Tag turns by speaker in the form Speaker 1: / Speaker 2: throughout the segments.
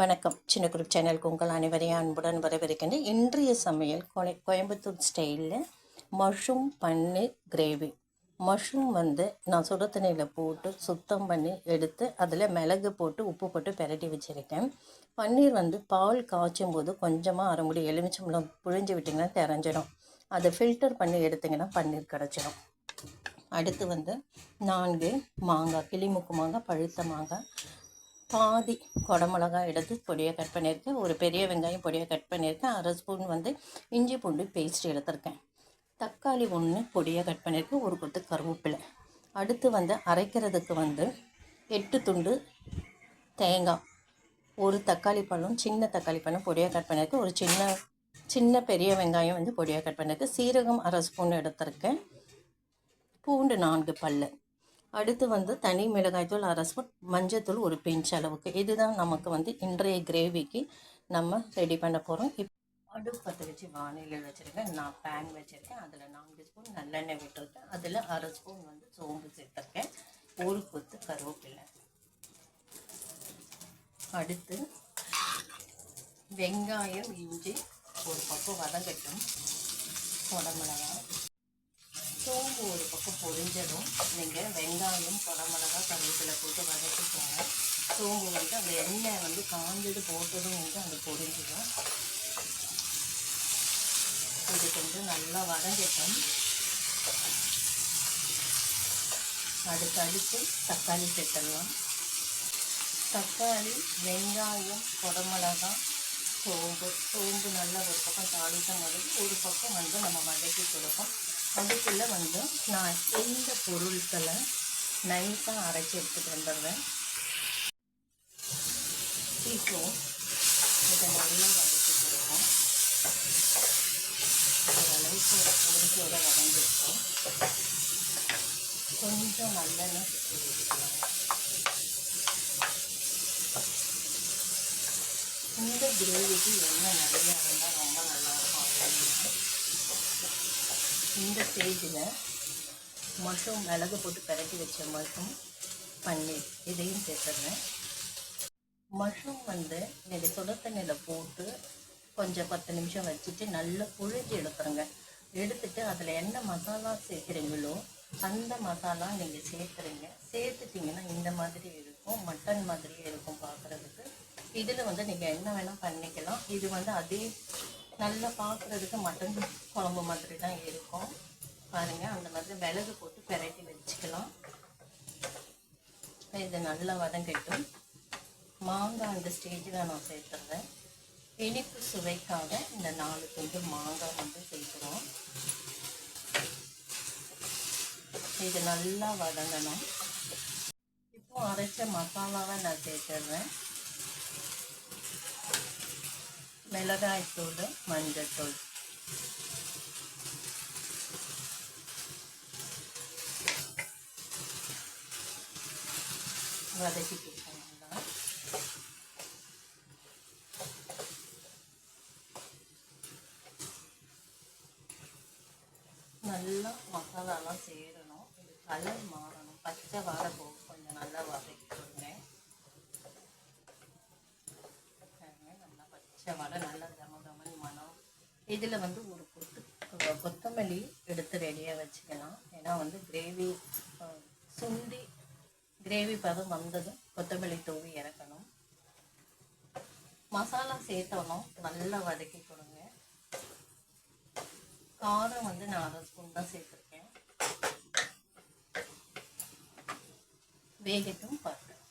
Speaker 1: வணக்கம். சின்ன குரூப் சேனலுக்கு உங்கள் அனைவரையும் அன்புடன் வரவேற்கின்றேன். இன்றைய சமையல் கொலை கோயம்புத்தூர் ஸ்டைலில் மஷ்ரூம் பன்னீர் கிரேவி மஷ்ரூம் வந்து நான் சுட தண்ணியில் போட்டு சுத்தம் பண்ணி எடுத்து அதில் மிளகு போட்டு உப்பு போட்டு பிரட்டி வச்சுருக்கேன். பன்னீர் வந்து பால் காய்ச்சும் போது கொஞ்சமாக அரை முடி எலுமிச்சம்பழம் புழிஞ்சு விட்டிங்கன்னா தெரிஞ்சிடும். அதை ஃபில்டர் பண்ணி எடுத்திங்கன்னா பன்னீர் கிடச்சிடும் அடுத்து வந்து நான்கு மாங்காய் கிளிமுக்கு மாங்காய் பழுத்த மாங்காய் பாதி குடமிளகாய் எடுத்து பொடியை கட் பண்ணியிருக்கேன் ஒரு பெரிய வெங்காயம் பொடியாக கட் பண்ணியிருக்கேன் அரை ஸ்பூன் வந்து இஞ்சி பூண்டு பேஸ்ட் எடுத்திருக்கேன். தக்காளி ஒன்று பொடியாக கட் பண்ணியிருக்கேன் ஒரு கொத்து கருவேப்பிலை. அடுத்து வந்து அரைக்கிறதுக்கு வந்து எட்டு துண்டு தேங்காய். ஒரு தக்காளி பழம் சின்ன தக்காளி பழம் பொடியாக கட் பண்ணியிருக்கேன் ஒரு சின்ன சின்ன பெரிய வெங்காயம் வந்து பொடியாக கட் பண்ணியிருக்கேன் சீரகம் அரை ஸ்பூன் எடுத்திருக்கேன். பூண்டு நான்கு பல்லு. அடுத்து வந்து தனி மிளகாய்த்தூள் அரை ஸ்பூன் மஞ்சத்தூள் ஒரு பிஞ்ச் அளவுக்கு. இதுதான் நமக்கு வந்து இன்றைய கிரேவிக்கு நம்ம ரெடி பண்ண போகிறோம் இப் அடுப்பு பற்ற வச்சு வானிலையில் வச்சுருக்கேன். நான் பேன் வச்சுருக்கேன். அதில் நான்கு ஸ்பூன் நல்லெண்ணெய் விட்டுருக்கேன். அதில் அரை ஸ்பூன் வந்து சோம்பு சேர்த்துருக்கேன். ஒரு கொத்து கருவேப்பிலை. அடுத்து வெங்காயம் இஞ்சி ஒரு பக்கம் வதங்கட்டும். குடமிளகாய் பொரிஞ்சதும் நீங்கள் வெங்காயம் குடமிளகா கருவேப்பிலை போட்டு வதக்கிக்கோங்க சோம்பு வந்து அந்த எண்ணெய் வந்து காஞ்சது போட்டதும் வந்து அந்த பொரிஞ்சிடும். இது கொஞ்சம் நல்லா வதங்கட்டும். அதுக்கு அடுத்து தக்காளி சேர்த்துடலாம் தக்காளி வெங்காயம் குடமிளகா சோம்பு. சோம்பு நல்லா ஒரு பக்கம் தாளித்த மாதிரி ஒரு பக்கம் வந்து நம்ம வதக்கி கொடுப்போம். அதுக்குள்ளே வந்து நான் இந்த பொருட்களை நைஸாக அரைச்சி எடுத்துகிட்டு வந்துடுவேன் இப்போ இதை நல்லா வதக்கி கொடுப்போம். ஓரளவுக்கு பொருட்களோட வதங்கிருக்கோம். கொஞ்சம் நல்லெண்ணெய் சுற்றி வச்சுக்கலாம் இந்த கிரேவிக்கு எண்ணெய் நிறையா இருந்தால் இந்த ஸ்டேஜில் மட்டும் மிளகு போட்டு பிரட்டி வச்ச மட்டும் பன்னீர் இதையும் சேர்த்துடுறேன். மஷ்ரூம் வந்து நீங்கள் சுட தண்ணியில் போட்டு கொஞ்சம் பத்து நிமிஷம் வச்சுட்டு நல்லா புழிஞ்சு எடுத்துருங்க. எடுத்துட்டு அதில் என்ன மசாலா சேர்க்குறீங்களோ அந்த மசாலா நீங்கள் சேர்க்குறீங்க சேர்த்துட்டிங்கன்னா இந்த மாதிரி இருக்கும் மட்டன் மாதிரியே இருக்கும் பார்க்குறதுக்கு இதில் வந்து நீங்கள் என்ன வேணால் பண்ணிக்கலாம். இது வந்து அதே நல்லா பார்க்குறதுக்கு மட்டன் குழம்பு மாதிரி தான் இருக்கும். பாருங்கள் அந்த மாதிரி விளகு போட்டு பெரட்டி வச்சுக்கலாம். இது நல்லா வதங்கட்டும். மாங்காய் அந்த ஸ்டேஜில் நான் சேர்த்துறேன். இனிப்பு சுவைக்காக இந்த நாலு துண்டு மாங்காய் வந்து சேர்க்குறோம். இது நல்லா வதங்கணும். இப்போ அரைச்ச மசாலாவை நான் சேர்த்துடுறேன் மிளகாய்த்தூள் மஞ்சத்தூள். வதக்கி நல்லா மசாலாலாம் சேரணும். இது கலர் மாறணும். பச்சை வாடை போகும் கொஞ்சம் நல்லா வதக்கி கொடுங்க நல்லா பச்சை வாடை நல்லா கம மனம் இதில் வந்து ஒரு கொத்து கொத்தமல்லி எடுத்து ரெடியாக வச்சுக்கலாம். ஏன்னா வந்து கிரேவி சுண்டி கிரேவி பதம் வந்ததும் கொத்தமல்லி தூவி இறக்கணும். மசாலா சேர்த்தோம் நல்லா வதக்கி கொடுங்க. காரம் வந்து நான் அரை ஸ்பூன் தான் சேர்த்துருக்கேன். வேகட்டும் பார்க்கலாம்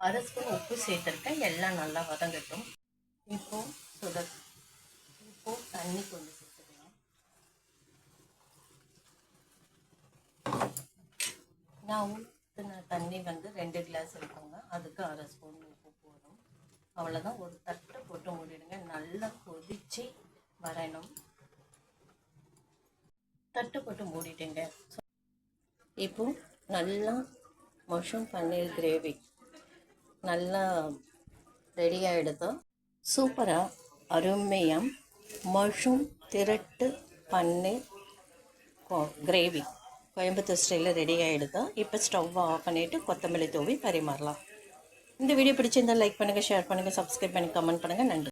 Speaker 1: அரை ஸ்பூன் உப்பு சேர்த்துருக்கேன். எல்லாம் நல்லா வதங்கட்டும். இப்போ சுட இப்போ தண்ணி கொஞ்சம் சேர்த்துக்கலாம் நான் ஊற்றின தண்ணி வந்து ரெண்டு கிளாஸ் இருக்குங்க அதுக்கு அரை ஸ்பூன் உப்பு போதும். அவ்வளோதான் ஒரு தட்டை போட்டு மூடிடுங்க. நல்லா கொதிச்சு வரணும். தட்டு போட்டு மூடிட்டுங்க. இப்போ நல்லா மஷ்ரூம் பன்னீர் கிரேவி நல்லா ரெடி ஆகிடுதோ சூப்பராக அருமையாக மஷும் திரட்டு பன்னீர் கிரேவி கோயம்புத்தூர் ஸ்டைலில் ரெடி ஆகிடுதா இப்போ ஸ்டவ் ஆஃப் பண்ணிவிட்டு கொத்தமல்லி தூவி பரிமாறலாம். இந்த வீடியோ பிடிச்சிருந்தால் லைக் பண்ணுங்கள் ஷேர் பண்ணுங்கள் சப்ஸ்கிரைப் பண்ணி கமெண்ட் பண்ணுங்கள் நன்றி.